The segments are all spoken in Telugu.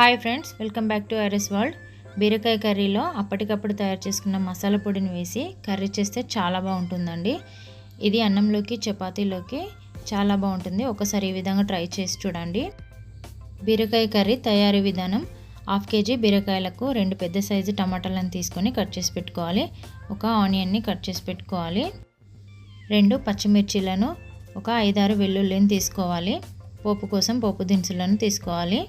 Hi friends welcome back to Iris world. బీరకాయ కర్రీలో అప్పటికప్పుడు తయారు చేసుకున్న మసాలా పొడిని వేసి కర్రీ చేస్తే చాలా బాగుంటుందండి. ఇది అన్నంలోకి చపాతీలోకి చాలా బాగుంటుంది. ఒకసారి ఈ విధంగా ట్రై చేసి చూడండి. బీరకాయ కర్రీ తయారీ విధానం హాఫ్ కేజీ బీరకాయలకు రెండు పెద్ద సైజు టమాటాలను తీసుకొని కట్ చేసి పెట్టుకోవాలి. ఒక ఆనియన్ని కట్ చేసి పెట్టుకోవాలి. రెండు పచ్చిమిర్చీలను ఒక ఐదారు వెల్లుల్లిని తీసుకోవాలి. పోపు కోసం పోపు దినుసులను తీసుకోవాలి.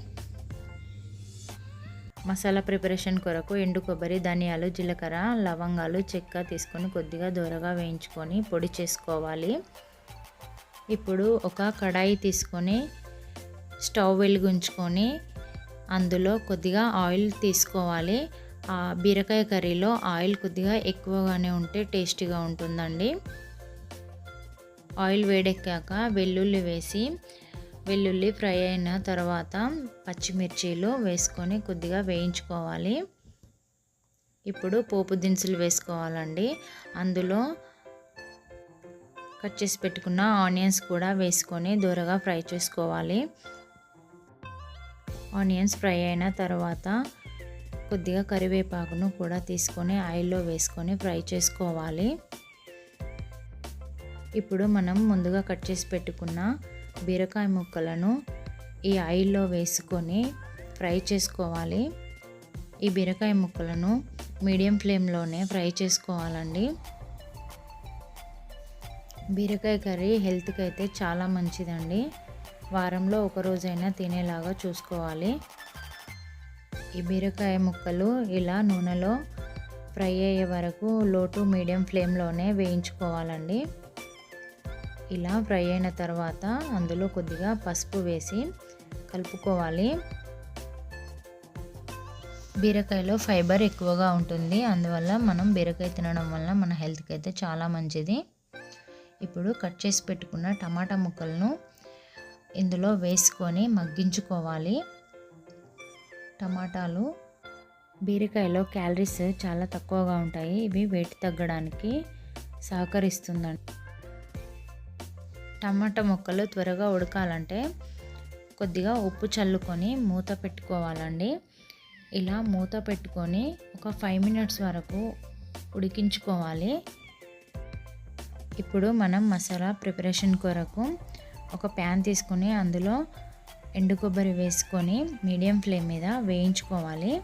మసాలా ప్రిపరేషన్ కొరకు ఎండు కొబ్బరి ధనియాలు జీలకర్ర లవంగాలు చెక్క తీసుకొని కొద్దిగా దూరగా వేయించుకొని పొడి చేసుకోవాలి. ఇప్పుడు ఒక కడాయి తీసుకొని స్టవ్ వెలిగించుకొని అందులో కొద్దిగా ఆయిల్ తీసుకోవాలి. ఆ బీరకాయ కర్రీలో ఆయిల్ కొద్దిగా ఎక్కువగానే ఉంటే టేస్టీగా ఉంటుందండి. ఆయిల్ వేడెక్కాక వెల్లుల్లి వేసి వెల్లుల్లి ఫ్రై అయిన తర్వాత పచ్చిమిర్చీలు వేసుకొని కొద్దిగా వేయించుకోవాలి. ఇప్పుడు పోపు దినుసులు వేసుకోవాలండి. అందులో కట్ చేసి పెట్టుకున్న ఆనియన్స్ కూడా వేసుకొని దూరగా ఫ్రై చేసుకోవాలి. ఆనియన్స్ ఫ్రై అయిన తర్వాత కొద్దిగా కరివేపాకును కూడా తీసుకొని ఆయిల్లో వేసుకొని ఫ్రై చేసుకోవాలి. ఇప్పుడు మనం ముందుగా కట్ చేసి పెట్టుకున్న బీరకాయ ముక్కలను ఈ ఆయిల్లో వేసుకొని ఫ్రై చేసుకోవాలి. ఈ బీరకాయ ముక్కలను మీడియం ఫ్లేమ్లోనే ఫ్రై చేసుకోవాలండి. బీరకాయ కర్రీ హెల్త్కి అయితే చాలా మంచిదండి. వారంలో ఒక రోజైనా తినేలాగా చూసుకోవాలి. ఈ బీరకాయ ముక్కలు ఇలా నూనెలో ఫ్రై అయ్యే వరకు లో టు మీడియం ఫ్లేమ్లోనే వేయించుకోవాలండి. ఇలా ఫ్రై అయిన తర్వాత అందులో కొద్దిగా పసుపు వేసి కలుపుకోవాలి. బీరకాయలో ఫైబర్ ఎక్కువగా ఉంటుంది. అందువల్ల మనం బీరకాయ తినడం వల్ల మన హెల్త్కి అయితే చాలా మంచిది. ఇప్పుడు కట్ చేసి పెట్టుకున్న టమాటా ముక్కలను ఇందులో వేసుకొని మగ్గించుకోవాలి. టమాటాలు బీరకాయలో క్యాలరీస్ చాలా తక్కువగా ఉంటాయి. ఇవి వెయిట్ తగ్గడానికి సహకరిస్తుందండి. టమాటా ముక్కలు త్వరగా ఉడకాలంటే కొద్దిగా ఉప్పు చల్లుకొని మూత పెట్టుకోవాలండి. ఇలా మూత పెట్టుకొని ఒక ఫైవ్ మినిట్స్ వరకు ఉడికించుకోవాలి. ఇప్పుడు మనం మసాలా ప్రిపరేషన్ కొరకు ఒక ప్యాన్ తీసుకొని అందులో ఎండు కొబ్బరి వేసుకొని మీడియం ఫ్లేమ్ మీద వేయించుకోవాలి.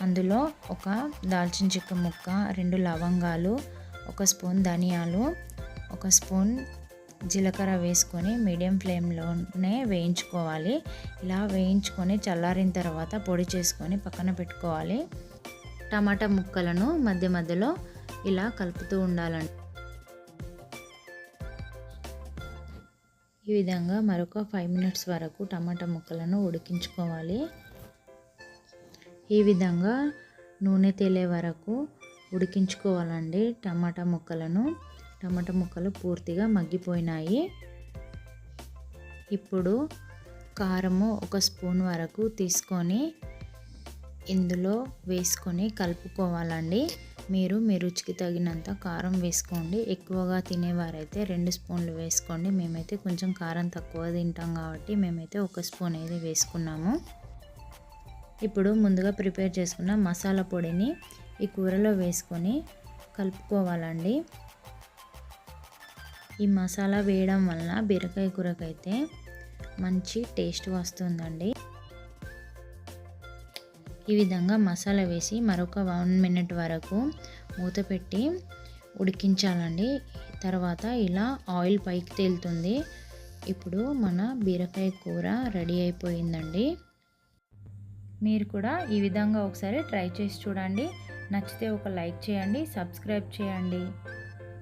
అందులో ఒక దాల్చిన చెక్క ముక్క రెండు లవంగాలు ఒక స్పూన్ ధనియాలు ఒక స్పూన్ జీలకర్ర వేసుకొని మీడియం ఫ్లేమ్లోనే వేయించుకోవాలి. ఇలా వేయించుకొని చల్లారిన తర్వాత పొడి చేసుకొని పక్కన పెట్టుకోవాలి. టమాటా ముక్కలను మధ్య మధ్యలో ఇలా కలుపుతూ ఉండాలండి. ఈ విధంగా మరొక ఫైవ్ మినిట్స్ వరకు టమాటా ముక్కలను ఉడికించుకోవాలి. ఈ విధంగా నూనె తేలే వరకు ఉడికించుకోవాలండి టమాటా ముక్కలను. టమాటా ముక్కలు పూర్తిగా మగ్గిపోయినాయి. ఇప్పుడు కారము ఒక స్పూన్ వరకు తీసుకొని ఇందులో వేసుకొని కలుపుకోవాలండి. మీరు మీ రుచికి తగినంత కారం వేసుకోండి. ఎక్కువగా తినేవారైతే రెండు స్పూన్లు వేసుకోండి. మేమైతే కొంచెం కారం తక్కువ తింటాం కాబట్టి మేమైతే ఒక స్పూన్ అయితే వేసుకున్నాము. ఇప్పుడు ముందుగా ప్రిపేర్ చేసుకున్న మసాలా పొడిని ఈ కూరలో వేసుకొని కలుపుకోవాలండి. ఈ మసాలా వేయడం వలన బీరకాయ కూరకైతే మంచి టేస్ట్ వస్తుందండి. ఈ విధంగా మసాలా వేసి మరొక వన్ మినిట్ వరకు మూత పెట్టి ఉడికించాలండి. తర్వాత ఇలా ఆయిల్ పైకి తేలుతుంది. ఇప్పుడు మన బీరకాయ కూర రెడీ అయిపోయిందండి. మీరు కూడా ఈ విధంగా ఒకసారి ట్రై చేసి చూడండి. నచ్చితే ఒక లైక్ చేయండి సబ్స్క్రైబ్ చేయండి.